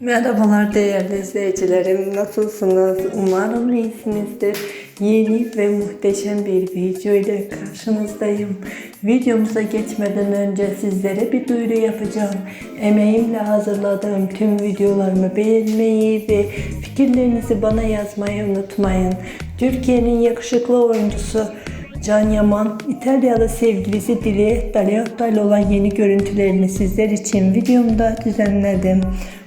Merhabalar değerli izleyicilerim. Nasılsınız? Umarım iyisinizdir. Yeni ve muhteşem bir video ile karşınızdayım. Videomuza geçmeden önce sizlere bir duyuru yapacağım. Emeğimle hazırladığım tüm videolarımı beğenmeyi ve fikirlerinizi bana yazmayı unutmayın. Türkiye'nin yakışıklı oyuncusu Can Yaman, İtalyalı sevgilisi Dili Daliotta ile olan yeni görüntülerini sizler için videomda düzenledim.